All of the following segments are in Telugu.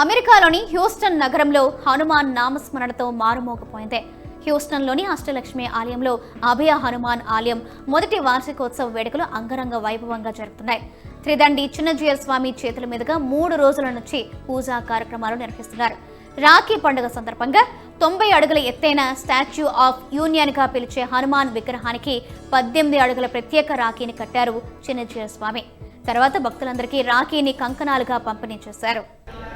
అమెరికాలోని హ్యూస్టన్ నగరంలో హనుమాన్ నామస్మరణతో మారుమోగిపోయింది. హ్యూస్టన్లోని అష్టలక్ష్మి ఆలయంలో అభయ హనుమాన్ ఆలయం మొదటి వార్షికోత్సవ వేడుకలు అంగరంగ వైభవంగా జరుగుతున్నాయి త్రిదండి చిన్నజీయర్ స్వామి చేతుల మీదుగా మూడు రోజుల నుంచి పూజా కార్యక్రమాలు నిర్వహిస్తున్నారు. రాఖీ పండుగ సందర్భంగా తొంభై అడుగుల ఎత్తైన స్టాచ్యూ ఆఫ్ యూనియన్గా పిలిచే హనుమాన్ విగ్రహానికి పద్దెనిమిది అడుగుల ప్రత్యేక రాఖీని కట్టారు చిన్నజీయర్ స్వామి. తర్వాత భక్తులందరికీ రాఖీని కంకణాలుగా పంపిణీ చేశారు.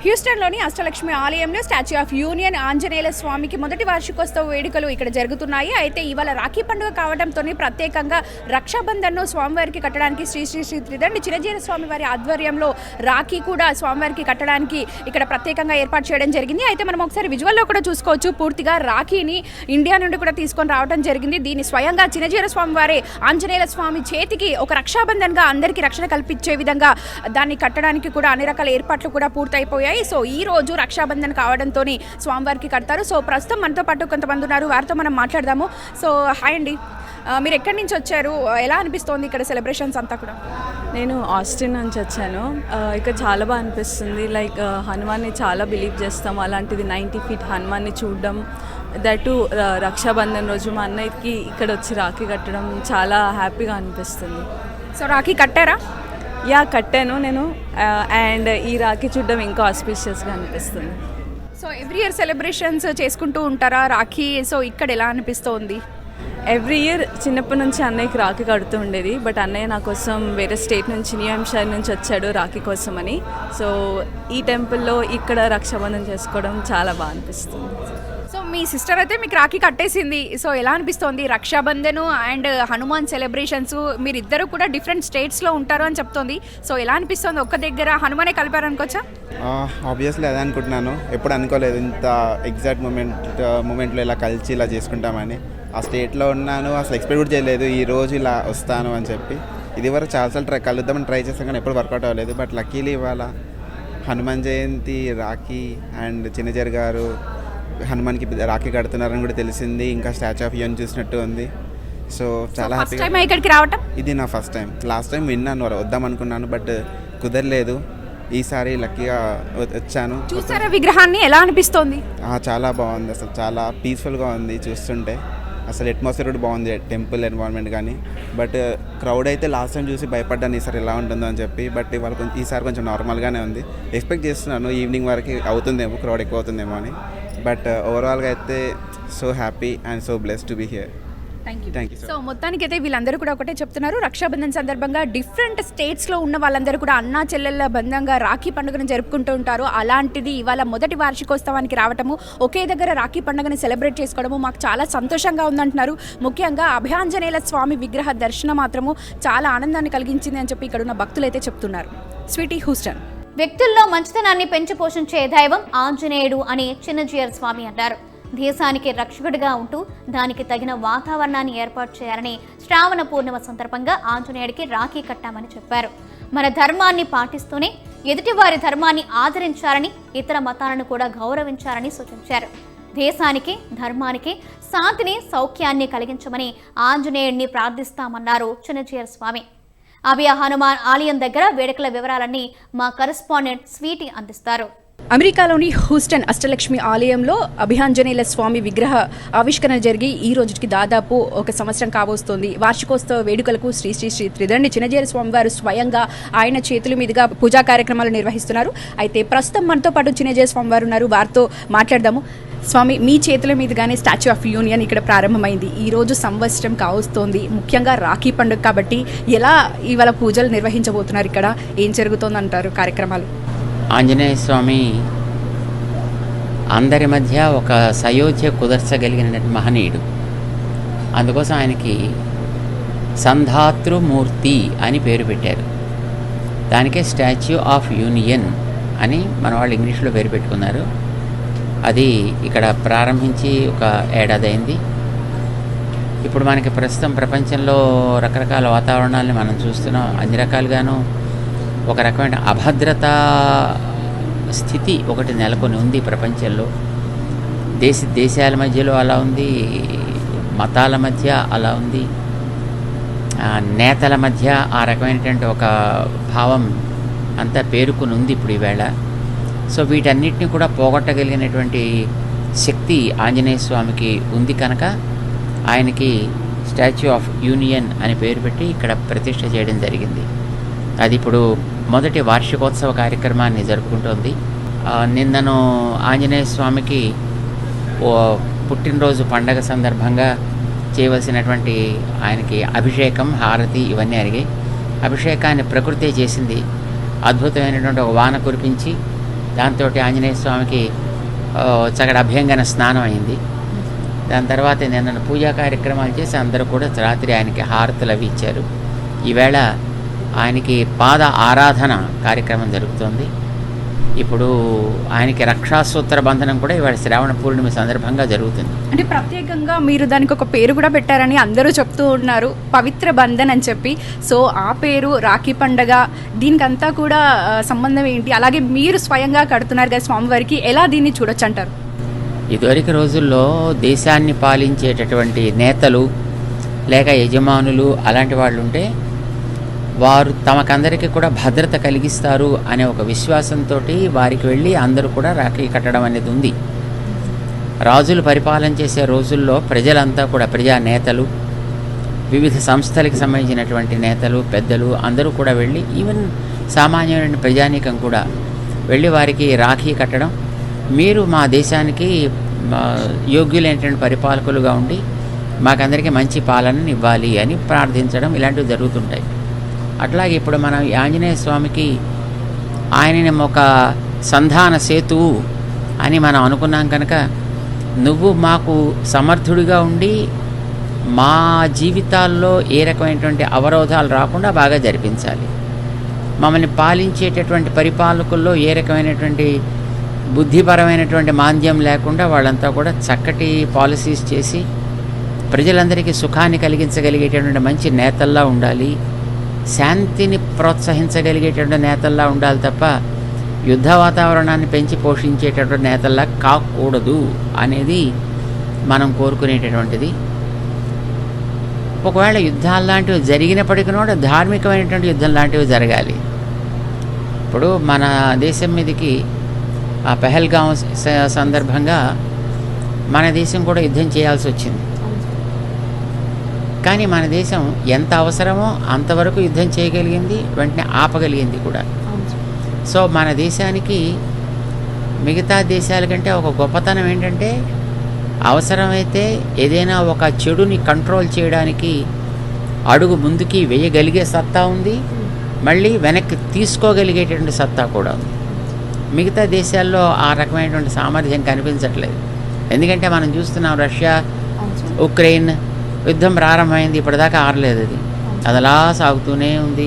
హ్యూస్టన్లోని అష్టలక్ష్మి ఆలయంలో స్టాచ్యూ ఆఫ్ యూనియన్ ఆంజనేయుల స్వామికి మొదటి వార్షికోత్సవ వేడుకలు ఇక్కడ జరుగుతున్నాయి. అయితే ఇవాళ రాఖీ పండుగ కావడంతో ప్రత్యేకంగా రక్షాబంధన్ను స్వామివారికి కట్టడానికి శ్రీ శ్రీ శ్రీ త్రిదండి చిరంజీవి స్వామి వారి ఆధ్వర్యంలో రాఖీ కూడా స్వామివారికి కట్టడానికి ఇక్కడ ప్రత్యేకంగా ఏర్పాటు చేయడం జరిగింది. అయితే మనం ఒకసారి విజువల్లో కూడా చూసుకోవచ్చు. పూర్తిగా రాఖీని ఇండియా నుండి కూడా తీసుకొని రావడం జరిగింది. దీన్ని స్వయంగా చిరంజీవి స్వామి వారే ఆంజనేయుల స్వామి చేతికి ఒక రక్షాబంధన్గా అందరికీ రక్షణ కల్పించే విధంగా దాన్ని కట్టడానికి కూడా అన్ని రకాల ఏర్పాట్లు కూడా పూర్తయిపోయాయి. సో ఈ రోజు రక్షాబంధన్ కావడంతో స్వామివారికి కడతారు. సో ప్రస్తుతం మనతో పాటు కొంతమంది ఉన్నారు. వారితో మనం మాట్లాడదాము. సో హాయ్ అండి. మీరు ఎక్కడి నుంచి వచ్చారు? ఎలా అనిపిస్తోంది ఇక్కడ సెలబ్రేషన్స్ అంతా కూడా? నేను ఆస్టిన్ నుంచి వచ్చాను. ఇక్కడ చాలా బాగా అనిపిస్తుంది. లైక్ హనుమాన్ని చాలా బిలీవ్ చేస్తాం. అలాంటిది నైంటీ ఫీట్ హనుమాన్ని చూడడం. దట్ రక్షాబంధన్ రోజు మా అన్నయ్యకి ఇక్కడ వచ్చి రాఖీ కట్టడం చాలా హ్యాపీగా అనిపిస్తుంది. సో రాఖీ కట్టారా? యా కట్టాను నేను. అండ్ ఈ రాఖీ చూడడం ఇంకా ఆస్పిషియస్గా అనిపిస్తుంది. సో ఎవ్రీ ఇయర్ సెలబ్రేషన్స్ చేసుకుంటూ ఉంటారా? రాఖీ సో ఇక్కడ ఎలా అనిపిస్తోంది? ఎవ్రీ ఇయర్ చిన్నప్పటి నుంచి అన్నయ్యకి రాఖీ కడుతూ ఉండేది బట్ అన్నయ్య నా కోసం వేరే స్టేట్ నుంచి న్యూ నుంచి వచ్చాడు రాఖీ కోసం అని సో ఈ టెంపుల్లో ఇక్కడ రక్షాబంధన్ చేసుకోవడం చాలా బాగా అనిపిస్తుంది. మీ సిస్టర్ అయితే మీకు రాఖీ కట్టేసింది. సో ఎలా అనిపిస్తోంది? రక్షాబంధన్ అండ్ హనుమాన్ సెలబ్రేషన్స్ మీరిద్దరు కూడా డిఫరెంట్ స్టేట్స్లో ఉంటారు అని చెప్తోంది. సో ఎలా అనిపిస్తోంది? ఒక్క దగ్గర హనుమానే కలిపారు అనుకోవచ్చా? ఆబ్వియస్లీ అదే అనుకుంటున్నాను. ఎప్పుడు అనుకోలేదు ఇంత ఎగ్జాక్ట్ మూమెంట్ మూమెంట్లో ఇలా కలిసి ఇలా చేసుకుంటామని. ఆ స్టేట్లో ఉన్నాను అసలు ఎక్స్పెక్ట్ కూడా చేయలేదు. ఈ రోజు ఇలా వస్తాను అని చెప్పి. ఇది వరకు చాలాసార్లు ట్రై కలుద్దామని ట్రై చేస్తాం కానీ ఎప్పుడు వర్కౌట్ అవ్వలేదు. బట్ లక్కీలీ ఇవాళ హనుమాన్ జయంతి రాఖీ అండ్ చిన్నజర్ గారు హనుమాన్కి రాఖీ కడుతున్నారని కూడా తెలిసింది. ఇంకా స్టాచ్యూ ఆఫ్ యూన్ చూసినట్టు ఉంది. సో చాలా హ్యాపీగా ఇక్కడికి రావటం? ఇది నా ఫస్ట్ టైం లాస్ట్ టైం విన్నాను వద్దాం అనుకున్నాను బట్ కుదరలేదు. ఈసారి లక్కీగా వచ్చాను. చూసారా విగ్రహాన్ని? ఎలా అనిపిస్తోంది? చాలా బాగుంది. అసలు చాలా పీస్ఫుల్గా ఉంది చూస్తుంటే. అసలు అట్మాస్ఫియర్ కూడా బాగుంది టెంపుల్ ఎన్వైర్న్మెంట్ కానీ. బట్ క్రౌడ్ అయితే లాస్ట్ టైం చూసి భయపడ్డాను ఈసారి ఎలా ఉంటుందో అని చెప్పి. బట్ ఇవాళ కొంచెం ఈసారి కొంచెం నార్మల్గానే ఉంది. ఎక్స్పెక్ట్ చేస్తున్నాను ఈవినింగ్ వరకు అవుతుందేమో క్రౌడ్ ఎక్కువ అవుతుందేమో అని. బట్ ఓవరాల్గా అయితే so happy and so bless to be here so so మొత్తానికైతే వీళ్ళందరూ కూడా ఒకటే చెప్తున్నారు. రక్షాబంధన్ సందర్భంగా డిఫరెంట్ స్టేట్స్లో ఉన్న వాళ్ళందరూ కూడా అన్నా చెల్లెళ్ళ బంధంగా రాఖీ పండుగను జరుపుకుంటూ ఉంటారు. అలాంటిది ఇవాళ మొదటి వార్షికోత్సవానికి రావటము ఒకే దగ్గర రాఖీ పండుగని సెలబ్రేట్ చేసుకోవడము మాకు చాలా సంతోషంగా ఉందంటున్నారు. ముఖ్యంగా అభయాంజనేయుల స్వామి విగ్రహ దర్శనం మాత్రము చాలా ఆనందాన్ని కలిగించింది అని చెప్పి ఇక్కడ ఉన్న భక్తులు అయితే చెప్తున్నారు స్వీటీ హూస్టన్ వ్యక్తుల్లో మంచితనాన్ని పెంచి పోషించే దైవం ఆంజనేయుడు అని చిన్నజీయర్ స్వామి అన్నారు. దేశానికి రక్షకుడిగా ఉంటూ దానికి తగిన వాతావరణాన్ని ఏర్పాటు చేయాలని శ్రావణ పూర్ణిమ సందర్భంగా ఆంజనేయుడికి రాఖీ కట్టామని చెప్పారు. మన ధర్మాన్ని పాటిస్తూనే ఎదుటివారి ధర్మాన్ని ఆదరించాలని ఇతర మతాలను కూడా గౌరవించాలని సూచించారు. దేశానికి ధర్మానికి శాంతిని సౌఖ్యాన్ని కలిగించమని ఆంజనేయుడిని ప్రార్థిస్తామన్నారు చిన్నజీయర్ స్వామి. అభయ హనుమాన్ ఆలయం దగ్గర వేడుకల వివరాలన్నీ మా కరెస్పాండెంట్ స్వీటి అందిస్తారు. అమెరికాలోని హూస్టన్ అష్టలక్ష్మి ఆలయంలో అభియాంజనేయుల స్వామి విగ్రహ ఆవిష్కరణ జరిగి ఈ రోజుకి దాదాపు ఒక సంవత్సరం కావస్తోంది వార్షికోత్సవ వేడుకలకు శ్రీ శ్రీ శ్రీ త్రిదండి చిన్నజీర స్వామి వారు స్వయంగా ఆయన చేతుల మీదుగా పూజా కార్యక్రమాలు నిర్వహిస్తున్నారు. అయితే ప్రస్తుతం మనతో పాటు చిన్నజీర స్వామి వారు ఉన్నారు. వారితో మాట్లాడదాము. స్వామి మీ చేతుల మీదుగానే స్టాచ్యూ ఆఫ్ యూనియన్ ఇక్కడ ప్రారంభమైంది. ఈ రోజు సంవత్సరం కావస్తోంది. ముఖ్యంగా రాఖీ పండుగ కాబట్టి ఎలా ఇవాళ పూజలు నిర్వహించబోతున్నారు ఇక్కడ? ఏం జరుగుతోందంటారు కార్యక్రమాలు? ఆంజనేయ స్వామి అందరి మధ్య ఒక సయోధ్య కుదర్చగలిగిన మహనీయుడు. అందుకోసం ఆయనకి సంధాతృమూర్తి అని పేరు పెట్టారు. దానికే స్టాచ్యూ ఆఫ్ యూనియన్ అని మన వాళ్ళు ఇంగ్లీష్లో పేరు పెట్టుకున్నారు. అది ఇక్కడ ప్రారంభించి ఒక ఏడాది అయింది ఇప్పుడు మనకి ప్రస్తుతం ప్రపంచంలో రకరకాల వాతావరణాలని మనం చూస్తున్నాం. అన్ని రకాలుగాను ఒక రకమైన అభద్రతా స్థితి ఒకటి నెలకొని ఉంది ప్రపంచంలో. దేశ దేశాల మధ్యలో అలా ఉంది మతాల మధ్య అలా ఉంది. నేతల మధ్య ఆ రకమైనటువంటి ఒక భావం అంతా పేరుకుని ఉంది ఇప్పుడు ఈవేళ. సో వీటన్నిటిని కూడా పోగొట్టగలిగినటువంటి శక్తి ఆంజనేయ స్వామికి ఉంది కనుక ఆయనకి స్టాచ్యూ ఆఫ్ యూనియన్ అని పేరు పెట్టి ఇక్కడ ప్రతిష్ట చేయడం జరిగింది. అది ఇప్పుడు మొదటి వార్షికోత్సవ కార్యక్రమాన్ని జరుపుకుంటోంది. నిన్నను ఆంజనేయ స్వామికి ఓ పుట్టినరోజు పండగ సందర్భంగా చేయవలసినటువంటి ఆయనకి అభిషేకం హారతి ఇవన్నీ అడిగాయి. అభిషేకాన్ని ప్రకృతే చేసింది. అద్భుతమైనటువంటి ఒక వాన కురిపించి దాంతో ఆంజనేయ స్వామికి ఆ, చక్కటి అభ్యంగన స్నానం అయింది. దాని తర్వాత నిన్న పూజా కార్యక్రమాలు చేసి అందరూ కూడా రాత్రి ఆయనకి హారతులు అవి ఇచ్చారు. ఈవేళ ఆయనకి పాద ఆరాధన కార్యక్రమం జరుగుతోంది. ఇప్పుడు ఆయనకి రక్షాసూత్ర బంధనం కూడా ఇవాళ శ్రావణ పూర్ణిమ సందర్భంగా జరుగుతుంది. అంటే ప్రత్యేకంగా మీరు దానికి ఒక పేరు కూడా పెట్టారని అందరూ చెప్తూ ఉన్నారు. పవిత్ర బంధన్ అని చెప్పి. సో ఆ పేరు రాఖీ పండగ దీనికంతా కూడా సంబంధం ఏంటి? అలాగే మీరు స్వయంగా కడుతున్నారు కదా స్వామివారికి ఎలా దీన్ని చూడొచ్చు అంటారు ఇదివరకు రోజుల్లో దేశాన్ని పాలించేటటువంటి నేతలు లేక యజమానులు అలాంటి వాళ్ళు ఉంటే వారు తమకందరికీ కూడా భద్రత కలిగిస్తారు అనే ఒక విశ్వాసంతో వారికి వెళ్ళి అందరూ కూడా రాఖీ కట్టడం అనేది ఉంది. రాజులు పరిపాలన చేసే రోజుల్లో ప్రజలంతా కూడా ప్రజా నేతలు వివిధ సంస్థలకు సంబంధించినటువంటి నేతలు పెద్దలు అందరూ కూడా వెళ్ళి ఈవెన్ సామాన్యమైన ప్రజానీకం కూడా వెళ్ళి వారికి రాఖీ కట్టడం. మీరు మా దేశానికి యోగ్యులైనటువంటి పరిపాలకులుగా ఉండి మాకందరికీ మంచి పాలనని ఇవ్వాలి అని ప్రార్థించడం ఇలాంటివి జరుగుతుంటాయి. అట్లాగే ఇప్పుడు మనం ఆంజనేయ స్వామికి ఆయనని ఒక సంధాన సేతువు అని మనం అనుకున్నాం కనుక నువ్వు మాకు సమర్థుడిగా ఉండి మా జీవితాల్లో ఏ రకమైనటువంటి అవరోధాలు రాకుండా బాగా జరిపించాలి. మమ్మల్ని పాలించేటటువంటి పరిపాలకుల్లో ఏ రకమైనటువంటి బుద్ధిపరమైనటువంటి మాంద్యం లేకుండా వాళ్ళంతా కూడా చక్కటి పాలసీస్ చేసి ప్రజలందరికీ సుఖాన్ని కలిగించగలిగేటటువంటి మంచి నేతల్లా ఉండాలి. శాంతిని ప్రోత్సహించగలిగేటటువంటి నేతల్లా ఉండాలి తప్ప యుద్ధ వాతావరణాన్ని పెంచి పోషించేటటువంటి నేతల్లా కాకూడదు అనేది మనం కోరుకునేటటువంటిది. ఒకవేళ యుద్ధాలు లాంటివి జరిగినప్పటికీ కూడా ధార్మికమైనటువంటి యుద్ధం లాంటివి జరగాలి. ఇప్పుడు మన దేశం మీదకి ఆ పెహల్గాం స- సందర్భంగా మన దేశం కూడా యుద్ధం చేయాల్సి వచ్చింది. కానీ మన దేశం ఎంత అవసరమో అంతవరకు యుద్ధం చేయగలిగింది వెంటనే ఆపగలిగింది కూడా. సో మన దేశానికి మిగతా దేశాల కంటే ఒక గొప్పతనం ఏంటంటే అవసరమైతే ఏదైనా ఒక చెడుని కంట్రోల్ చేయడానికి అడుగు ముందుకి వేయగలిగే సత్తా ఉంది. మళ్ళీ వెనక్కి తీసుకోగలిగేటటువంటి సత్తా కూడా ఉంది. మిగతా దేశాల్లో ఆ రకమైనటువంటి సామర్థ్యం కనిపించట్లేదు. ఎందుకంటే మనం చూస్తున్నాం రష్యా ఉక్రెయిన్ యుద్ధం ప్రారంభమైంది ఇప్పటిదాకా ఆరలేదు అది అది అలా సాగుతూనే ఉంది.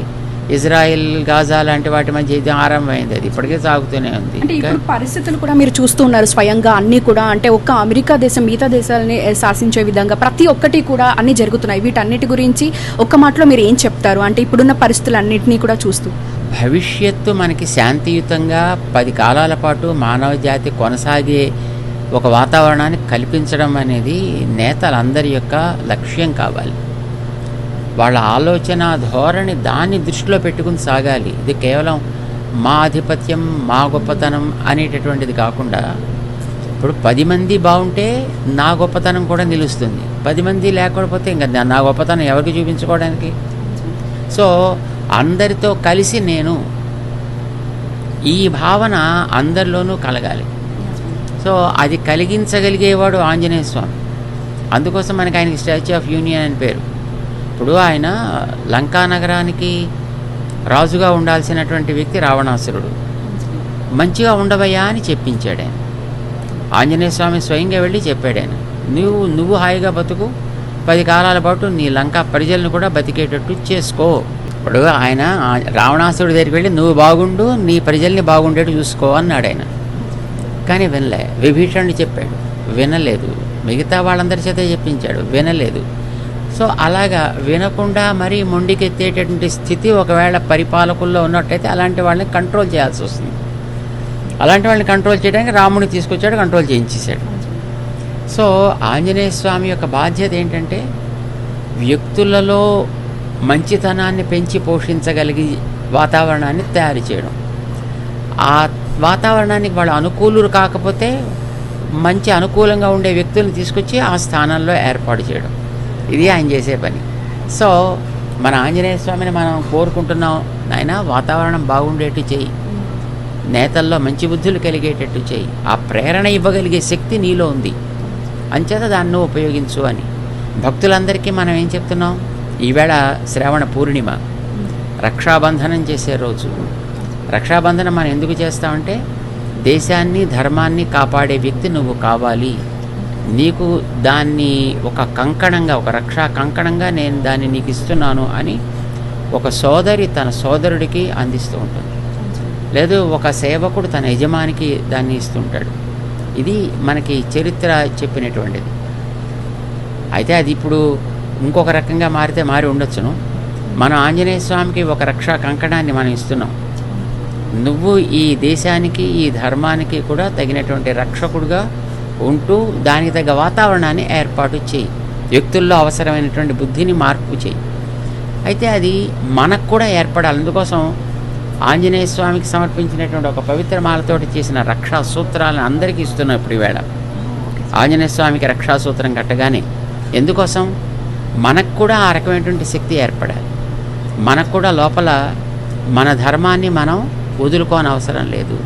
ఇజ్రాయెల్ గాజా లాంటి వాటి మధ్య యుద్ధం ఆరంభమైంది అది. ఇప్పటికే సాగుతూనే ఉంది. అంటే ఇంకా ఇప్పుడు పరిస్థితులు కూడా మీరు చూస్తూ ఉన్నారు స్వయంగా అన్ని కూడా. అంటే ఒక్క అమెరికా దేశం మిగతా దేశాలని శాసించే విధంగా ప్రతి ఒక్కటి కూడా అన్ని జరుగుతున్నాయి. వీటన్నిటి గురించి ఒక్క మాటలో మీరు ఏం చెప్తారు? అంటే ఇప్పుడున్న పరిస్థితులు అన్నింటినీ కూడా చూస్తూ. భవిష్యత్తు మనకి శాంతియుతంగా పది కాలాల పాటు మానవ జాతి కొనసాగే ఒక వాతావరణాన్ని కల్పించడం అనేది నేతలందరి యొక్క లక్ష్యం కావాలి. వాళ్ళ ఆలోచన ధోరణి దాన్ని దృష్టిలో పెట్టుకుని సాగాలి. ఇది కేవలం మా ఆధిపత్యం మా గొప్పతనం అనేటటువంటిది కాకుండా ఇప్పుడు పది మంది బాగుంటే నా గొప్పతనం కూడా నిలుస్తుంది. పది మంది లేకపోతే ఇంకా నా- నా గొప్పతనం ఎవరికి చూపించుకోవడానికి? సో అందరితో కలిసి నేను ఈ భావన అందరిలోనూ కలగాలి. సో అది కలిగించగలిగేవాడు ఆంజనేయ స్వామి. అందుకోసం మనకి ఆయనకి స్టాచ్యూ ఆఫ్ యూనియన్ అని పేరు. ఇప్పుడు ఆయన లంకా నగరానికి రాజుగా ఉండాల్సినటువంటి వ్యక్తి రావణాసురుడు. మంచిగా ఉండవయ్యా అని చెప్పించాడు ఆయన. ఆంజనేయ స్వామి స్వయంగా వెళ్ళి చెప్పాడు ఆయన నువ్వు నువ్వు హాయిగా బతుకు. పది కాలాల పాటు నీ లంకా ప్రజలను కూడా బతికేటట్టు చేసుకో. ఇప్పుడు ఆయన రావణాసురుడి దగ్గరికి వెళ్ళి నువ్వు బాగుండు నీ ప్రజల్ని బాగుండేట్టు చూసుకో అన్నాడు ఆయన. కానీ వినలే. విభీషణుడు చెప్పాడు వినలేదు. మిగతా వాళ్ళందరి చేత చెప్పించాడు వినలేదు. సో అలాగా వినకుండా మరీ మొండికెత్తేటటువంటి స్థితి ఒకవేళ పరిపాలకుల్లో ఉన్నట్టయితే అలాంటి వాళ్ళని కంట్రోల్ చేయాల్సి వస్తుంది. అలాంటి వాళ్ళని కంట్రోల్ చేయడానికి రాముడిని తీసుకొచ్చాడు కంట్రోల్ చేయించేశాడు. సో ఆంజనేయ స్వామి యొక్క బాధ్యత ఏంటంటే వ్యక్తులలో మంచితనాన్ని పెంచి పోషించగలిగి వాతావరణాన్ని తయారు చేయడం. ఆ వాతావరణానికి వాళ్ళు అనుకూలులు కాకపోతే మంచి అనుకూలంగా ఉండే వ్యక్తులను తీసుకొచ్చి ఆ స్థానంలో ఏర్పాటు చేయడం. ఇది ఆయన చేసే పని. సో మన ఆంజనేయ స్వామిని మనం కోరుకుంటున్నాం ఆయన వాతావరణం బాగుండేట్టు చేయి. నేతల్లో మంచి బుద్ధులు కలిగేటట్టు చేయి. ఆ ప్రేరణ ఇవ్వగలిగే శక్తి నీలో ఉంది. అంచేత దాన్ని ఉపయోగించు అని. భక్తులందరికీ మనం ఏం చెప్తున్నాం? ఈవేళ శ్రావణ పూర్ణిమ. రక్షాబంధనం చేసే రోజు. రక్షాబంధనం మనం ఎందుకు చేస్తామంటే దేశాన్ని ధర్మాన్ని కాపాడే వ్యక్తి నువ్వు కావాలి. నీకు దాన్ని ఒక కంకణంగా ఒక రక్షా కంకణంగా నేను దాన్ని నీకు ఇస్తున్నాను అని ఒక సోదరి తన సోదరుడికి అందిస్తూ ఉంటుంది. లేదు ఒక సేవకుడు తన యజమానికి దాన్ని ఇస్తుంటాడు. ఇది మనకి చరిత్ర చెప్పినటువంటిది. అయితే అది ఇప్పుడు ఇంకొక రకంగా మారితే మారి ఉండొచ్చును. మన ఆంజనేయ స్వామికి ఒక రక్షా కంకణాన్ని మనం ఇస్తున్నాం. నువ్వు ఈ దేశానికి ఈ ధర్మానికి కూడా తగినటువంటి రక్షకుడుగా ఉంటూ దానికి తగ్గ వాతావరణాన్ని ఏర్పాటు చేయి. వ్యక్తుల్లో అవసరమైనటువంటి బుద్ధిని మార్పు చేయి. అయితే అది మనకు కూడా ఏర్పడాలి. అందుకోసం ఆంజనేయ స్వామికి సమర్పించినటువంటి ఒక పవిత్ర మాలతోటి చేసిన రక్షా సూత్రాలను అందరికీ ఇస్తున్నాం ఇప్పుడు ఈవేళ ఆంజనేయ స్వామికి రక్షా సూత్రం కట్టగానే ఎందుకోసం? మనకు కూడా ఆ రకమైనటువంటి శక్తి ఏర్పడాలి. మనకు కూడా లోపల మన ధర్మాన్ని మనం వదులుకోని అవసరం లేదు.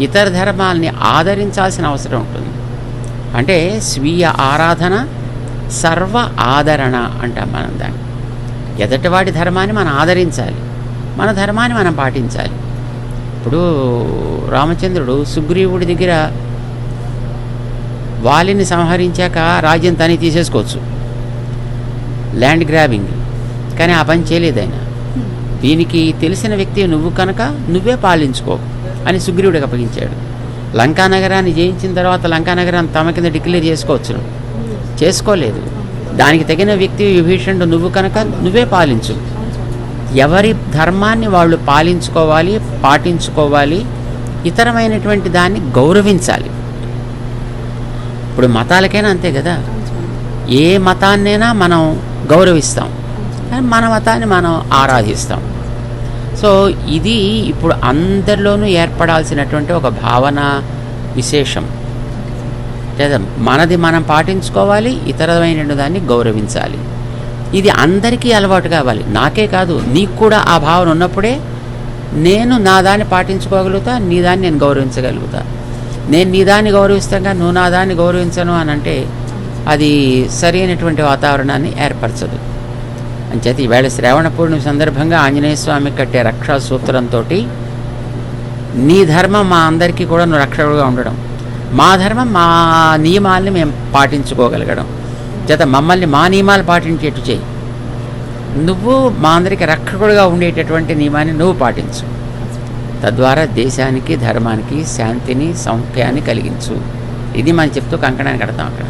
ఇతర ధర్మాల్ని ఆదరించాల్సిన అవసరం ఉంటుంది. అంటే స్వీయ ఆరాధన సర్వ ఆదరణ అంటాం మనం దాన్ని. ఎదటివాడి ధర్మాన్ని మనం ఆదరించాలి. మన ధర్మాన్ని మనం పాటించాలి. ఇప్పుడు రామచంద్రుడు సుగ్రీవుడి దగ్గర వాలిని సంహరించాక రాజ్యం తని తీసేసుకోవచ్చు ల్యాండ్ గ్రాబింగ్. కానీ ఆ పని చేయలేదు ఆయన దీనికి తెలిసిన వ్యక్తి నువ్వు కనుక నువ్వే పాలించుకో అని సుగ్రీవుడికి అప్పగించాడు. లంకా నగరాన్ని జయించిన తర్వాత లంకా నగరాన్ని తమ కింద డిక్లేర్ చేసుకోవచ్చు చేసుకోలేదు. దానికి తగిన వ్యక్తి విభీషణుడు నువ్వు కనుక నువ్వే పాలించు. ఎవరి ధర్మాన్ని వాళ్ళు పాలించుకోవాలి పాటించుకోవాలి ఇతరమైనటువంటి దాన్ని గౌరవించాలి. ఇప్పుడు మతాలకైనా అంతే కదా? ఏ మతాన్నైనా మనం గౌరవిస్తాం. కానీ మన మతాన్ని మనం ఆరాధిస్తాం. సో ఇది ఇప్పుడు అందరిలోనూ ఏర్పడాల్సినటువంటి ఒక భావన విశేషం. లేదా మనది మనం పాటించుకోవాలి ఇతరమైన దాన్ని గౌరవించాలి. ఇది అందరికీ అలవాటు కావాలి. నాకే కాదు నీకు కూడా ఆ భావన ఉన్నప్పుడే నేను నా దాన్ని పాటించుకోగలుగుతా నీ దాన్ని నేను గౌరవించగలుగుతా. నేను నీ దాన్ని గౌరవిస్తాగా నువ్వు నా దాన్ని గౌరవించను అని అంటే అది సరైనటువంటి వాతావరణాన్ని ఏర్పరచదు. అంచేత ఈవేళ శ్రావణ పూర్ణిమ సందర్భంగా ఆంజనేయ స్వామి కట్టే రక్షా సూత్రంతో నీ ధర్మం మా అందరికీ కూడా నువ్వు రక్షకుడుగా ఉండడం. మా ధర్మం మా నియమాల్ని మేము పాటించుకోగలగడం. చేత మమ్మల్ని మా నియమాలు పాటించేట్టు చేయి. నువ్వు మా అందరికీ రక్షకుడుగా ఉండేటటువంటి నియమాన్ని నువ్వు పాటించు. తద్వారా దేశానికి ధర్మానికి శాంతిని సౌఖ్యాన్ని కలిగించు. ఇది మనం చెప్తూ కంకణాన్ని కడతాం అక్కడ.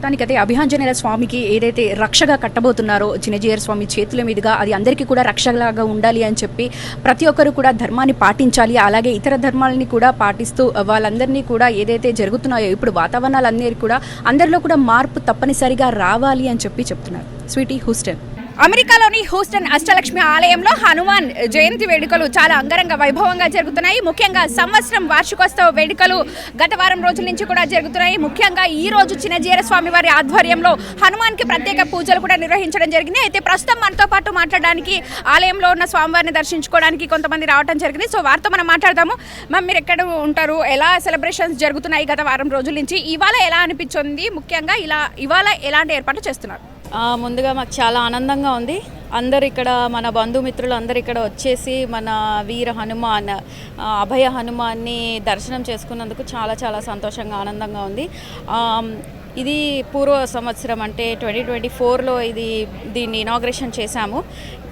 మొత్తానికైతే అభిహాంజనేయ స్వామికి ఏదైతే రక్షగా కట్టబోతున్నారో చిన్నజీయర్ స్వామి చేతుల మీదుగా అది అందరికీ కూడా రక్షలాగా ఉండాలి అని చెప్పి ప్రతి ఒక్కరు కూడా ధర్మాన్ని పాటించాలి అలాగే ఇతర ధర్మాలని కూడా పాటిస్తూ వాళ్ళందరినీ కూడా ఏదైతే జరుగుతున్నాయో ఇప్పుడు వాతావరణాలన్నీ కూడా అందరిలో కూడా మార్పు తప్పనిసరిగా రావాలి అని చెప్పి చెప్తున్నారు. Sweety Houston. అమెరికాలోని హూస్టన్ అష్టలక్ష్మి ఆలయంలో హనుమాన్ జయంతి వేడుకలు చాలా అంగరంగ వైభవంగా జరుగుతున్నాయి. ముఖ్యంగా సంవత్సరం వార్షికోత్సవ వేడుకలు గత వారం రోజుల నుంచి కూడా జరుగుతున్నాయి. ముఖ్యంగా ఈ రోజు చిన్నజీర స్వామి వారి ఆధ్వర్యంలో హనుమాన్కి ప్రత్యేక పూజలు కూడా నిర్వహించడం జరిగింది. అయితే ప్రస్తుతం మనతో పాటు మాట్లాడడానికి ఆలయంలో ఉన్న స్వామివారిని దర్శించుకోవడానికి కొంతమంది రావడం జరిగింది. సో వారితో మనం మాట్లాడదాము. మ్యామ్ మీరు ఎక్కడ ఉంటారు? ఎలా సెలబ్రేషన్స్ జరుగుతున్నాయి గత వారం రోజుల నుంచి? ఇవాళ ఎలా అనిపించింది? ముఖ్యంగా ఇలా ఇవాళ ఎలాంటి ఏర్పాట్లు చేస్తున్నారు? ముందుగా మాకు చాలా ఆనందంగా ఉంది. అందరు ఇక్కడ మన బంధుమిత్రులు అందరు ఇక్కడ వచ్చేసి మన వీర హనుమాన్ అభయ హనుమాన్ని దర్శనం చేసుకున్నందుకు చాలా చాలా సంతోషంగా ఆనందంగా ఉంది. ఇది పూర్వ సంవత్సరం అంటే ట్వంటీ ట్వంటీ ఫోర్లో ఇది దీన్ని ఇనాగ్రేషన్ చేశాము.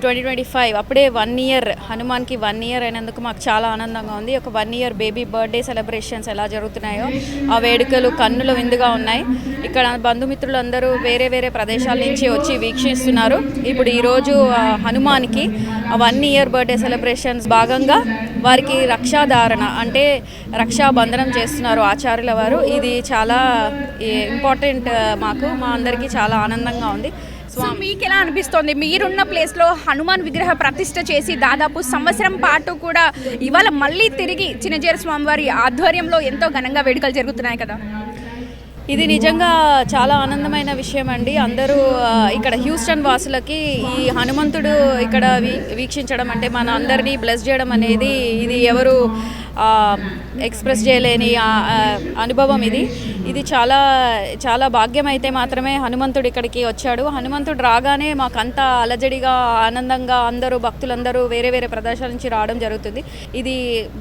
ట్వంటీ ట్వంటీ ఫైవ్ అప్పుడే వన్ ఇయర్ హనుమాన్కి వన్ ఇయర్ అయినందుకు మాకు చాలా ఆనందంగా ఉంది. ఒక one year baby birthday celebrations ఎలా జరుగుతున్నాయో ఆ వేడుకలు కన్నుల విందుగా ఉన్నాయి. ఇక్కడ బంధుమిత్రులు అందరూ వేరే వేరే ప్రదేశాల నుంచి వచ్చి వీక్షిస్తున్నారు. ఇప్పుడు ఈరోజు ఆ, హనుమాన్కి వన్ ఇయర్ బర్త్డే సెలబ్రేషన్స్ భాగంగా వారికి రక్షాధారణ అంటే రక్షాబంధనం చేస్తున్నారు ఆచార్యుల వారు. ఇది చాలా ఇంపార్టెంట్ మాకు. మా అందరికీ చాలా ఆనందంగా ఉంది. సో మీకు ఎలా అనిపిస్తోంది? మీరున్న ప్లేస్లో హనుమాన్ విగ్రహ ప్రతిష్ఠ చేసి దాదాపు సంవత్సరం పాటు కూడా ఇవాళ మళ్ళీ తిరిగి చిన్నజీర స్వామివారి ఆధ్వర్యంలో ఎంతో ఘనంగా వేడుకలు జరుగుతున్నాయి కదా? ఇది నిజంగా చాలా ఆనందమైన విషయం అండి అందరూ ఇక్కడ హ్యూస్టన్ వాసులకి ఈ హనుమంతుడు ఇక్కడ వీక్షించడం అంటే మన అందరినీ బ్లెస్ చేయడం అనేది ఇది ఎవరు ఎక్స్ప్రెస్ చేయలేని అనుభవం ఇది. ఇది చాలా చాలా భాగ్యం అయితే మాత్రమే హనుమంతుడు ఇక్కడికి వచ్చాడు. హనుమంతుడు రాగానే మాకంతా అలజడిగా ఆనందంగా అందరూ భక్తులందరూ వేరే వేరే ప్రదేశాల నుంచి రావడం జరుగుతుంది. ఇది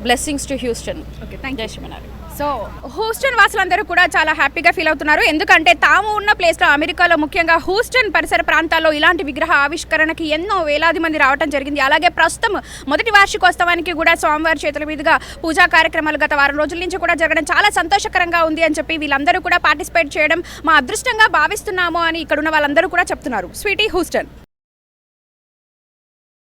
blessings to Houston okay thank Shrimannarayana. So Houston వాసులందరూ కూడా చాలా హ్యాపీగా ఫీల్ అవుతున్నారు. ఎందుకంటే తాము ఉన్న ప్లేస్లో అమెరికాలో ముఖ్యంగా హూస్టన్ పరిసర ప్రాంతాల్లో ఇలాంటి విగ్రహ ఆవిష్కరణకి ఎన్నో వేలాది మంది రావడం జరిగింది. అలాగే ప్రస్తుతం మొదటి వార్షికోత్సవానికి కూడా స్వామివారి చేతుల మీదుగా పూజా కార్యక్రమాలు గత వారం రోజుల నుంచి కూడా జరగడం చాలా సంతోషకరంగా ఉంది అని చెప్పి వీళ్ళందరూ కూడా పార్టిసిపేట్ చేయడం మా అదృష్టంగా భావిస్తున్నాము అని ఇక్కడ ఉన్న వాళ్ళందరూ కూడా చెప్తున్నారు. Sweety Houston.